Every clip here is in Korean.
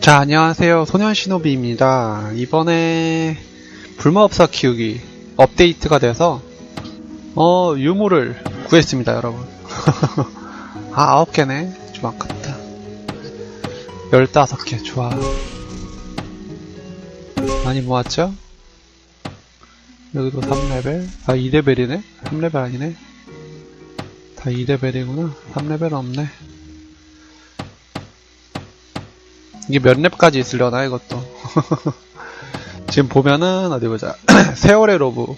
자, 안녕하세요. 소년 시노비입니다. 이번에 불마법사 키우기 업데이트가 돼서 어, 유물을 구했습니다, 여러분. 아, 아홉 개네. 좀 아깝다. 열다섯 개, 좋아. 많이 모았죠? 여기도 3레벨. 아, 2레벨이네? 3레벨 아니네? 다 2레벨이구나. 3레벨은 없네. 이게 몇 랩까지 있으려나, 이것도. 지금 보면은, 어디 보자. 세월의 로브.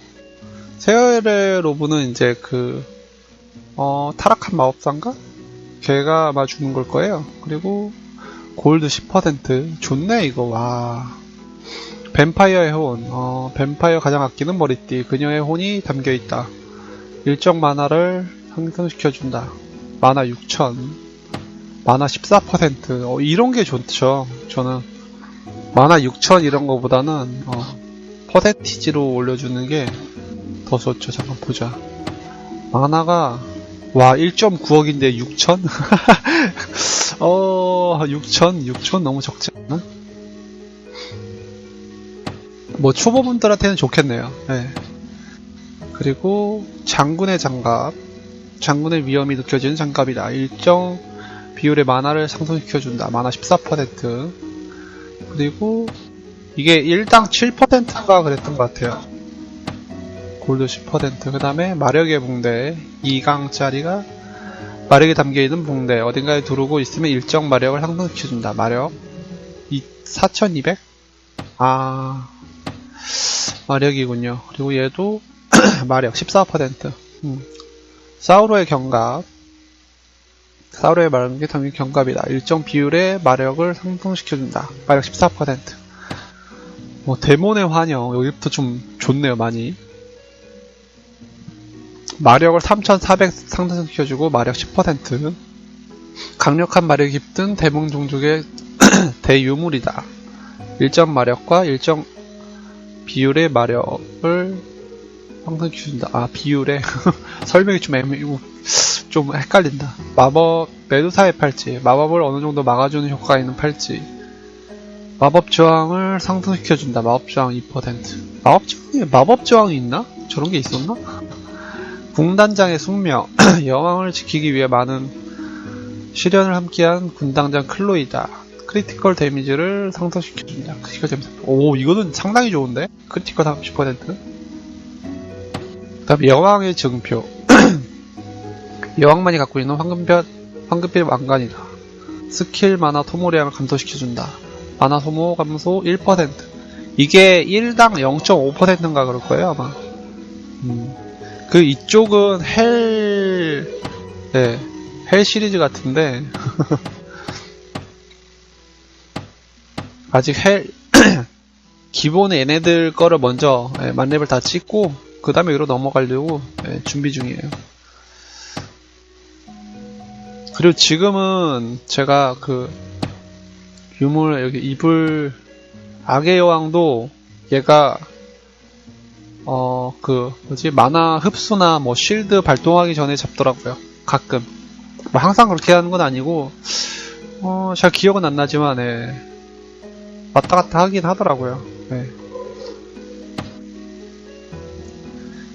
세월의 로브는 이제 그, 어, 타락한 마법사인가? 걔가 아마 주는 걸 거예요. 그리고, 골드 10%. 좋네, 이거, 와. 뱀파이어의 혼. 어, 뱀파이어 가장 아끼는 머리띠. 그녀의 혼이 담겨있다. 일정 만화를 상승시켜준다. 만화 6000. 만화 14%. 어, 이런 게 좋죠. 저는. 만화 6000 이런 거보다는, 어, 퍼센티지로 올려주는 게 더 좋죠. 잠깐 보자. 만화가, 와, 1.9억인데 6천? 어, 6천? 6천 너무 적지 않나? 뭐, 초보분들한테는 좋겠네요. 네. 그리고, 장군의 장갑. 장군의 위험이 느껴지는 장갑이다. 일정 비율의 만화를 상승시켜준다. 만화 14%. 그리고, 이게 1당 7%인가 그랬던 것 같아요. 골드 10%. 그 다음에 마력의 붕대 2강짜리가 마력이 담겨있는 붕대 어딘가에 두르고 있으면 일정 마력을 상승시켜준다. 마력 4200? 아 마력이군요. 그리고 얘도 마력 14%. 음. 사우로의 경갑 사우로의 마력이 담긴 경갑이다. 일정 비율의 마력을 상승시켜준다. 마력 14%. 뭐 데몬의 환영 여기부터 좀 좋네요 많이. 마력을 3400 상승시켜주고 마력 10% 강력한 마력이 깃든 대몽 종족의 대유물이다. 일정 마력과 일정 비율의 마력을 상승시켜준다. 아 비율에 설명이 좀 애매 좀 헷갈린다. 마법 메두사의 팔찌 마법을 어느 정도 막아주는 효과가 있는 팔찌 마법 저항을 상승시켜준다. 마법 저항 2% 마법 저항이 마법 저항이 있나? 저런 게 있었나? 궁단장의 숙명, 여왕을 지키기 위해 많은 시련을 함께한 군단장 클로이다. 크리티컬 데미지를 상승시켜준다. 크리티컬 데미지. 오, 이거는 상당히 좋은데? 크리티컬 30%? 그 다음에 여왕의 증표. 여왕만이 갖고 있는 황금별, 황금빛 왕관이다. 스킬 만화 소모량을 감소시켜준다. 만화 소모 감소 1%. 이게 1당 0.5%인가 그럴 거예요, 아마. 음. 그 이쪽은 헬, 네, 헬 시리즈 같은데 아직 헬 기본의 얘네들 거를 먼저 네, 만렙을 다 찍고 그 다음에 위로 넘어가려고 네, 준비 중이에요. 그리고 지금은 제가 그 유물 여기 이불 악의 여왕도 얘가 어, 그, 뭐지, 만화 흡수나 뭐 실드 발동하기 전에 잡더라고요. 가끔. 뭐 항상 그렇게 하는 건 아니고, 어, 잘 기억은 안 나지만, 예. 왔다 갔다 하긴 하더라고요. 예.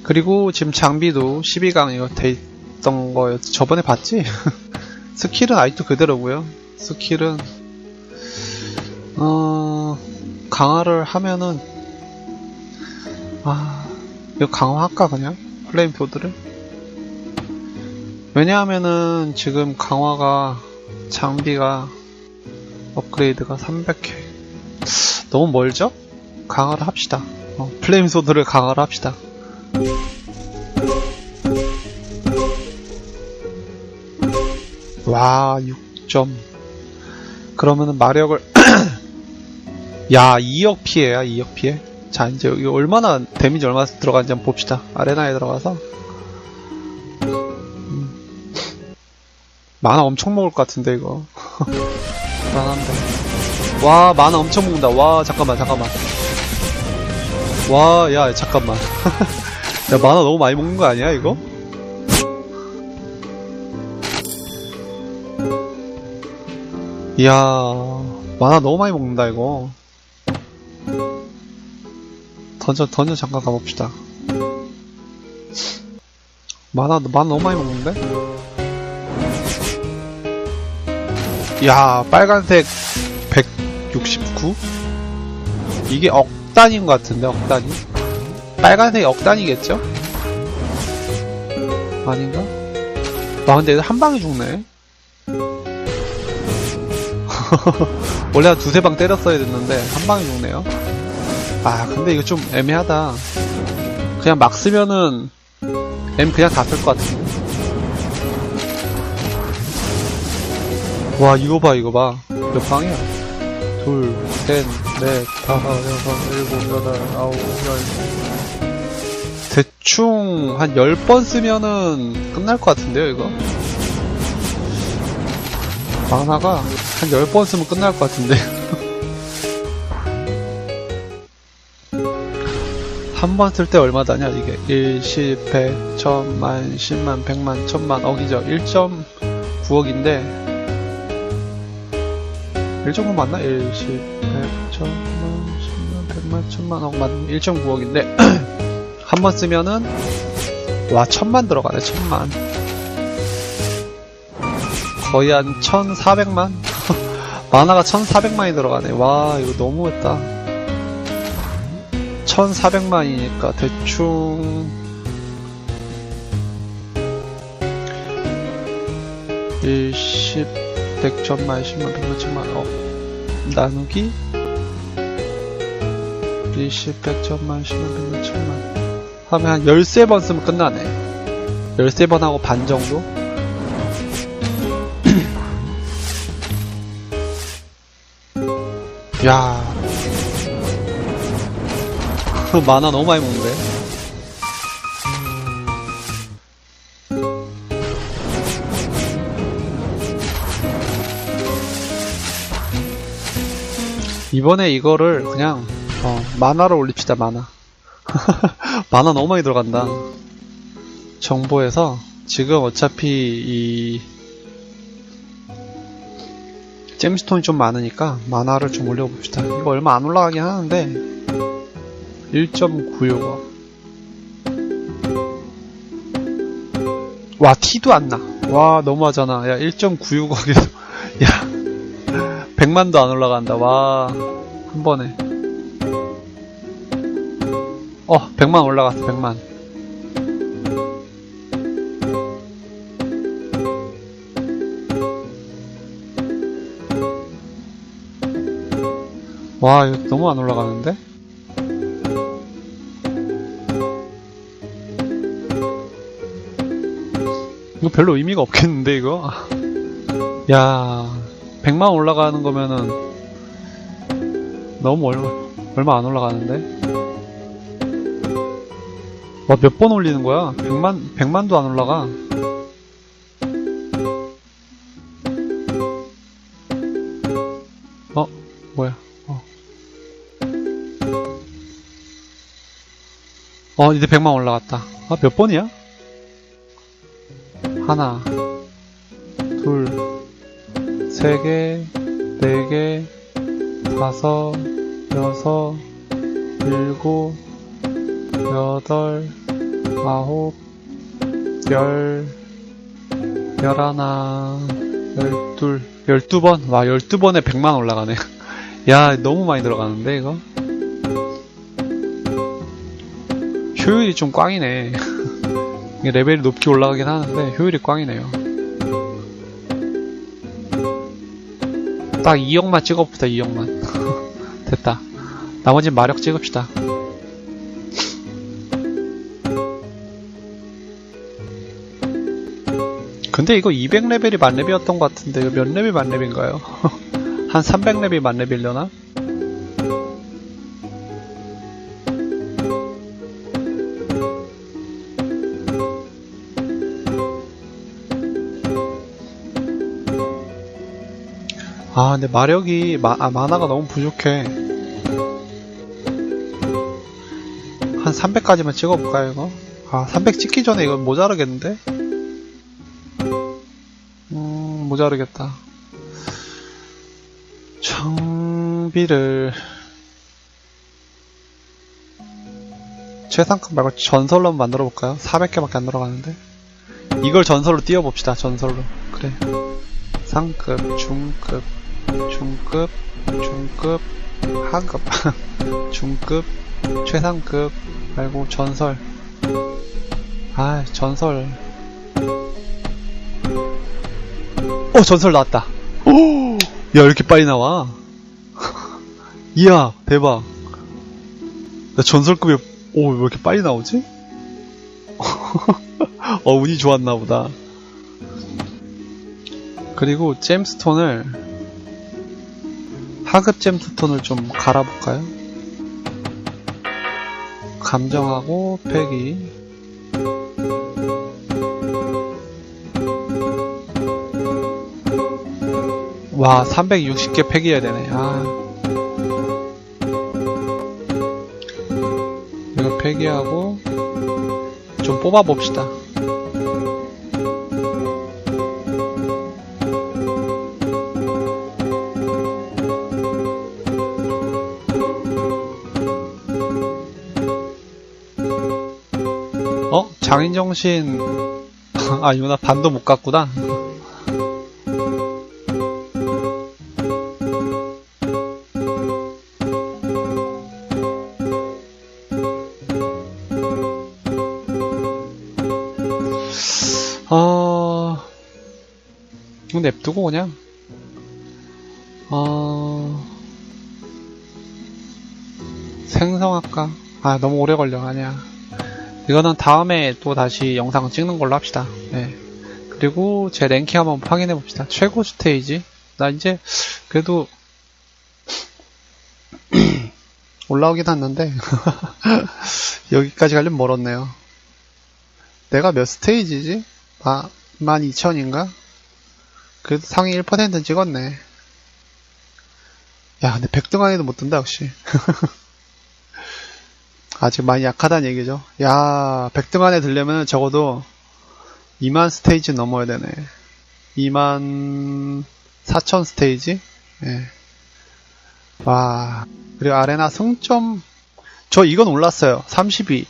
그리고 지금 장비도 12강 이거 돼 있던 거였지. 저번에 봤지? 스킬은 아직도 그대로고요. 스킬은, 어, 강화를 하면은, 아, 이거 강화할까 그냥? 플레임 보드를? 왜냐하면은 지금 강화가 장비가 업그레이드가 300회 너무 멀죠? 강화를 합시다 어, 플레임 소드를 강화를 합시다 와 6점. 그러면은 마력을 야 2억 피해야 2억 피해? 자 이제 여기 얼마나 데미지 얼마 들어간지 한번 봅시다. 아레나에 들어가서. 음. 만화 엄청 먹을 것 같은데 이거. 불안한데 와 만화 엄청 먹는다. 와 잠깐만 잠깐만. 와 야 잠깐만. 야 만화 너무 많이 먹는 거 아니야 이거? 이야, 만화 너무 많이 먹는다, 이거. 던져, 던져 잠깐 가봅시다. 만화, 만화 너무 많이 먹는데? 이야, 빨간색 169? 이게 억단인 것 같은데, 억단이? 빨간색이 억단이겠죠? 아닌가? 와, 근데 한 방에 죽네. 원래 한 두세 방 때렸어야 됐는데, 한 방에 죽네요. 아, 근데 이거 좀 애매하다. 그냥 막 쓰면은, M 그냥 다 쓸 것 같은데. 와, 이거 봐, 이거 봐. 몇 방이야? 둘, 셋, 넷, 다섯, 여섯, 일곱, 여덟, 아홉, 열. 대충 한 10번 쓰면은 끝날 것 같은데요, 이거? 만화가 한 10번 쓰면 끝날 것 같은데. 한 번 쓸 때 얼마다냐, 이게? 1, 10, 100, 1000만, 10만, 100만, 1000만, 억이죠. 1.9억인데, 1.9 맞나? 1, 10, 100, 1000만, 10만, 100만, 1000만, 억 맞, 1.9억인데, 한 번 쓰면은, 와, 1000만 들어가네, 1000만. 거의 한 1400만? 만화가 1400만이 들어가네. 와, 이거 너무했다. 1400만이니까 대충 1, 10, 100, 천만, 10만, 100만, 천만, 어, 나누기 20, 100, 천만, 10만, 100만, 천만 하면 한 13번 쓰면 끝나네 13번 하고 반 정도? 야. 만화 너무 많이 먹는데? 이번에 이거를 그냥 어, 만화로 올립시다 만화. 만화 너무 많이 들어간다. 정보에서 지금 어차피 이 잼스톤이 좀 많으니까 만화를 좀 올려봅시다. 이거 얼마 안 올라가긴 하는데 1.96억 와 티도 안 나 와 너무하잖아. 야 1.96억에서. 야 100만도 안 올라간다. 와 한 번에. 어 100만 올라갔어 100만 와 이거 너무 안 올라가는데? 이거 별로 의미가 없겠는데 이거? 야 100만 올라가는 거면은 너무 얼마, 얼마 안 올라가는데? 와 몇 번 올리는 거야? 100만 100만도 안 올라가 어 이제 100만 올라갔다 아 몇 번이야 하나, 둘, 세 개, 네 개, 다섯, 여섯, 일곱, 여덟, 아홉, 열, 열하나, 열둘, 열두 번? 와, 열두 번에 백만 올라가네. 야, 너무 많이 들어가는데, 이거? 효율이 좀 꽝이네. 레벨이 높게 올라가긴 하는데 효율이 꽝이네요. 딱 2억만 찍어봅시다 2억만 됐다 나머지 마력 찍읍시다 근데 이거 200레벨이 만렙이었던 것 같은데 몇 레벨 만렙인가요? 한 300레벨 만렙이려나? 아, 근데 마력이, 마, 아, 만화가 너무 부족해. 한 300까지만 찍어볼까요, 이거? 아, 300 찍기 전에 이거 모자르겠는데? 음, 모자르겠다. 장비를 최상급 말고 전설로 만들어 볼까요? 400개밖에 안 들어가는데 이걸 전설로 띄워봅시다 전설로 그래 상급 중급 중급 중급 하급. 중급 최상급 말고 전설. 아 전설. 어 전설 나왔다. 오! 야 이렇게 빨리 나와? 이야 대박. 나 전설급이 오왜 이렇게 빨리 나오지? 어 운이 좋았나 보다. 그리고 잼스톤을 하급 잼스톤을 좀 갈아볼까요? 감정하고 패기. 와 360개 팩이어야 되네. 아. 이거 폐기하고 좀 뽑아 봅시다 장인정신 아 유나 반도 못 갔구나. 어... 이거 냅두고 그냥. 어... 생성할까? 아 너무 오래 걸려 아니야 이거는 다음에 또 다시 영상 찍는 걸로 합시다 네. 그리고 제 랭킹 한번 확인해 봅시다 최고 스테이지 나 이제 그래도 올라오긴 했는데 여기까지 가려면 멀었네요 내가 몇 스테이지지? 아, 12,000인가? 그래도 상위 1%는 찍었네. 야, 근데 100등 안에도 못 든다, 역시. 아직 많이 약하다는 얘기죠. 야, 100등 안에 들려면 적어도 2만 스테이지 넘어야 되네. 2만 4천 스테이지? 예. 와, 그리고 아레나 승점, 저 이건 올랐어요. 32.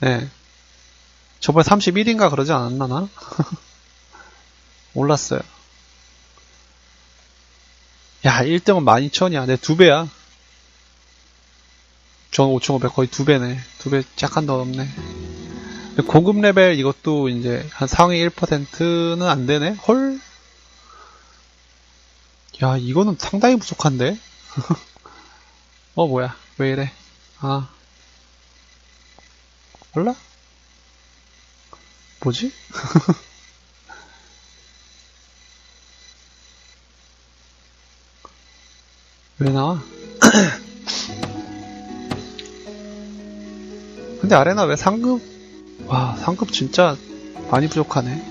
네. 저번에 31인가 그러지 않았나, 나? 올랐어요. 야, 1등은 12,000이야. 내 두 배야. 전 5,500 거의 두 배네. 두 배 약간 더 넘네. 고급 레벨 이것도 이제 한 상위 1%는 안 되네? 헐? 야, 이거는 상당히 부족한데? 어, 뭐야. 왜 이래. 아. 몰라? 뭐지? 왜 나와? 근데 아레나 왜 상급? 와, 상급 진짜 많이 부족하네.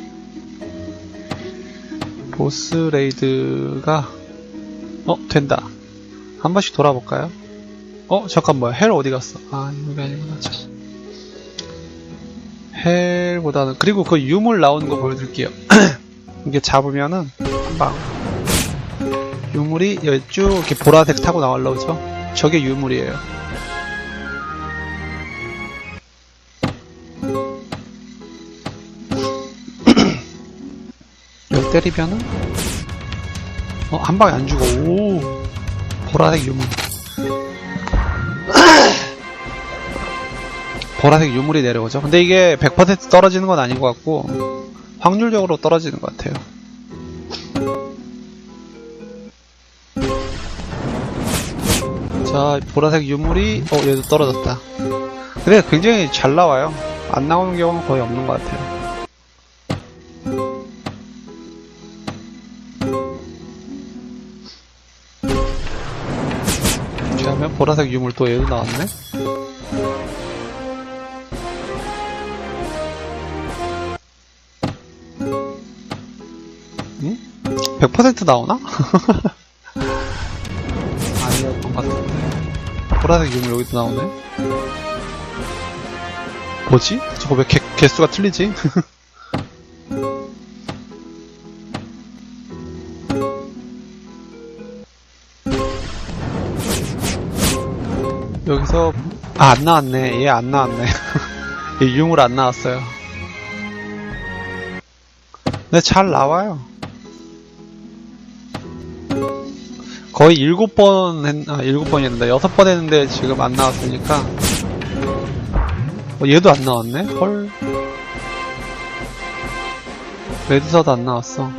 보스 레이드가, 어, 된다. 한 번씩 돌아볼까요? 어, 잠깐 뭐야. 헬 어디 갔어? 아, 여기 아니구나. 참. 헬보다는 그리고 그 유물 나오는 거 보여드릴게요. 이게 잡으면은 한 방 유물이 여기 쭉 이렇게 보라색 타고 나올라오죠. 저게 유물이에요. 때리면은 어, 한 방에 안 죽어. 오 보라색 유물. 보라색 유물이 내려오죠. 근데 이게 100% 떨어지는 건 아닌 것 같고 확률적으로 떨어지는 것 같아요. 자, 보라색 유물이 어 얘도 떨어졌다. 근데 굉장히 잘 나와요. 안 나오는 경우는 거의 없는 것 같아요. 보라색 유물 또 얘도 나왔네. 응? 100% 나오나? 아니었던 것 같은데. 보라색 유물 여기도 나오네. 뭐지? 저거 왜 개, 개수가 틀리지? 아 안 나왔네. 얘 안 나왔네. 얘 유물 안 나왔어요. 근데 잘 나와요. 거의 일곱 번 했, 아, 일곱 번이 했는데 여섯 번 했는데 지금 안 나왔으니까. 어, 얘도 안 나왔네? 헐. 레드사도 안 나왔어.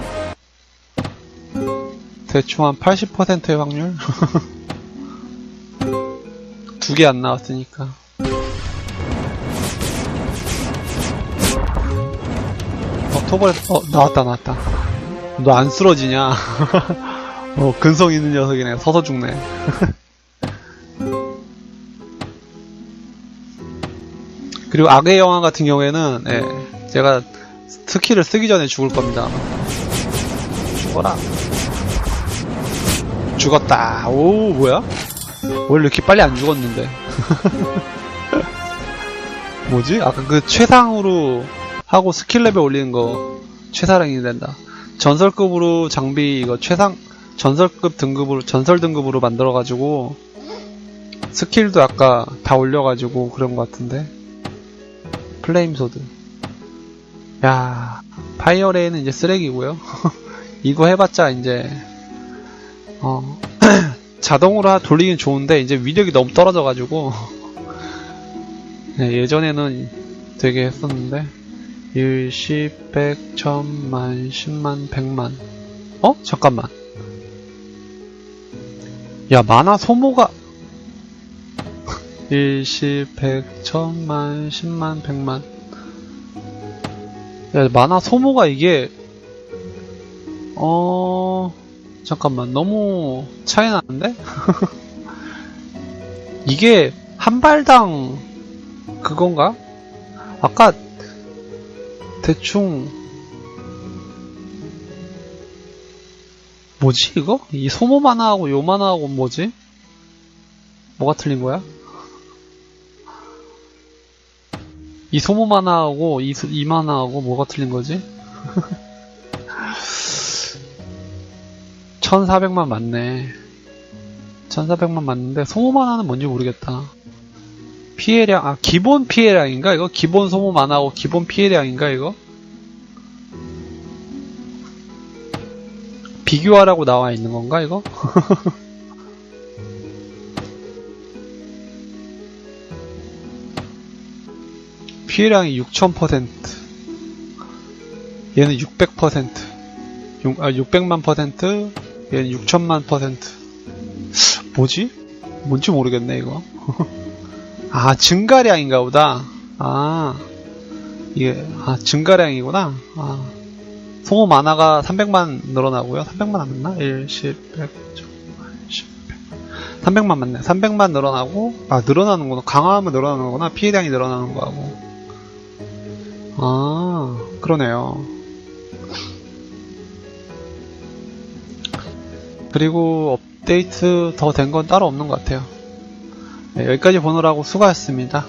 대충 한 80%의 확률 두 개 안 나왔으니까. 어, 토벌, 어, 나왔다, 나왔다. 너 안 쓰러지냐? 어, 근성 있는 녀석이네. 서서 죽네. 그리고 악의 영화 같은 경우에는, 예, 제가 스킬을 쓰기 전에 죽을 겁니다. 죽어라. 죽었다. 오, 뭐야? 원래 이렇게 빨리 안 죽었는데. 뭐지? 아까 그 최상으로 하고 스킬 레벨 올리는 거 최사랑이 된다. 전설급으로 장비 이거 최상 전설급 등급으로 전설 등급으로 만들어 가지고 스킬도 아까 다 올려 가지고 그런 것 같은데. 플레임 소드. 야 파이어레이는 이제 쓰레기고요. 이거 해봤자 이제 어 자동으로 하- 돌리긴 좋은데 이제 위력이 너무 떨어져가지고. 네, 예전에는 되게 했었는데. 1, 10, 100, 1000만, 10만, 100만. 어? 잠깐만. 야 만화 소모가. 1, 10, 100, 1000만, 10만, 100만. 야 만화 소모가 이게 어... 잠깐만 너무 차이 나는데? 이게 한 발당 그건가? 아까 대충 뭐지 이거? 이 소모 만화하고 요 만화하고 뭐지? 뭐가 틀린 거야? 이 소모 만화하고 이, 소- 이 만화하고 뭐가 틀린 거지? 1400만 맞네. 1400만 맞는데, 소모 만화는 뭔지 모르겠다. 피해량, 아, 기본 피해량인가, 이거? 기본 소모 만화하고 기본 피해량인가, 이거? 비교하라고 나와 있는 건가, 이거? 피해량이 6000%. 얘는 600%. 육- 아, 600만 퍼센트, 얘는 6천만 퍼센트. 뭐지? 뭔지 모르겠네, 이거. 아, 증가량인가 보다. 아, 이게, 아, 증가량이구나. 아, 소모 만화가 300만 늘어나고요. 300만 안 맞나? 1, 10, 100, 10, 100. 300만 맞네. 300만 늘어나고, 아, 늘어나는구나. 강화하면 늘어나는 거구나. 피해량이 늘어나는 거하고. 아, 그러네요. 그리고 업데이트 더 된 건 따로 없는 것 같아요. 네, 여기까지 보느라고 수고하셨습니다.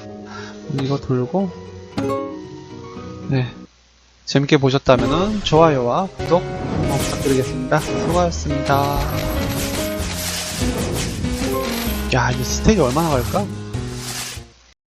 이거 돌고, 네. 재밌게 보셨다면 좋아요와 구독 부탁드리겠습니다. 수고하셨습니다. 야, 이 스테이지 얼마나 갈까?